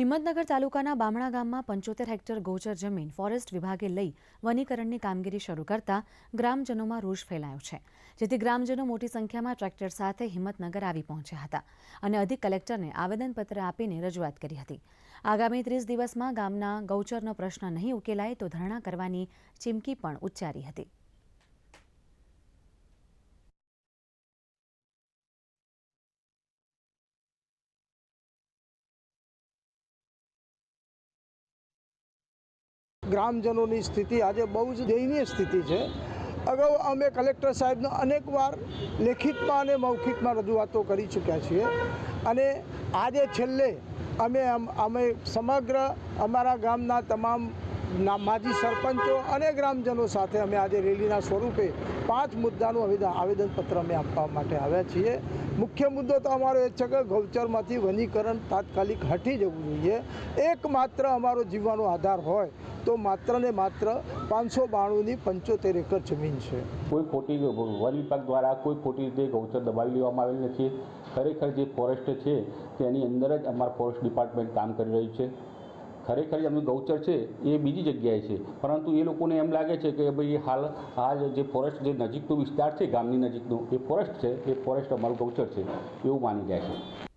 હિંમતનગર તાલુકાના બામણા ગામમાં પંચોતેર હેક્ટર ગૌચર જમીન ફોરેસ્ટ વિભાગે લઈ વનીકરણની કામગીરી શરૂ કરતા ગ્રામજનોમાં રોષ ફેલાયો છે, જેથી ગ્રામજનો મોટી સંખ્યામાં ટ્રેક્ટર સાથે હિંમતનગર આવી પહોંચ્યા હતા અને અધિક કલેક્ટરને આવેદનપત્ર આપીને રજૂઆત કરી હતી. આગામી ત્રીસ દિવસમાં ગામના ગૌચરનો પ્રશ્ન નહીં ઉકેલાય તો ધરણા કરવાની ચીમકી પણ ઉચ્ચારી હતી. ગ્રામજનોની સ્થિતિ આજે બહુ જ દયનીય સ્થિતિ છે. અગાઉ અમે કલેક્ટર સાહેબને અનેકવાર લેખિતમાં અને મૌખિકમાં રજૂઆતો કરી ચૂક્યા છીએ અને આજે છેલ્લે અમે અમ- સમગ્ર અમારા ગામના તમામ માજી સરપંચો અને ગ્રામજનો સાથે અમે આજે રેલીના સ્વરૂપે પાંચ મુદ્દાનું આવેદન આવેદનપત્ર અમે આપવા માટે આવ્યા છીએ. મુખ્ય મુદ્દો તો અમારો એ છે કે ગૌચરમાંથી વનીકરણ તાત્કાલિક હટી જવું જોઈએ. એકમાત્ર અમારો જીવવાનો આધાર હોય તો માત્ર ને માત્ર પાંચસો બાણુંની પંચોતેર એકર જમીન છે. કોઈ ખોટી વન વિભાગ દ્વારા કોઈ ખોટી રીતે ગૌચર દબાવી લેવામાં આવેલ નથી. ખરેખર જે ફોરેસ્ટ છે, તેની અંદર જ અમારું ફોરેસ્ટ ડિપાર્ટમેન્ટ કામ કરી રહ્યું છે. ખરેખર એમનું ગૌચર છે, એ બીજી જગ્યાએ છે. પરંતુ એ લોકોને એમ લાગે છે કે ભાઈ હાલ હાલ જે ફોરેસ્ટ જે નજીકનો વિસ્તાર છે, ગામની નજીકનો, એ ફોરેસ્ટ છે, એ ફોરેસ્ટ અમારું ગૌચર છે, એવું માની જાય છે.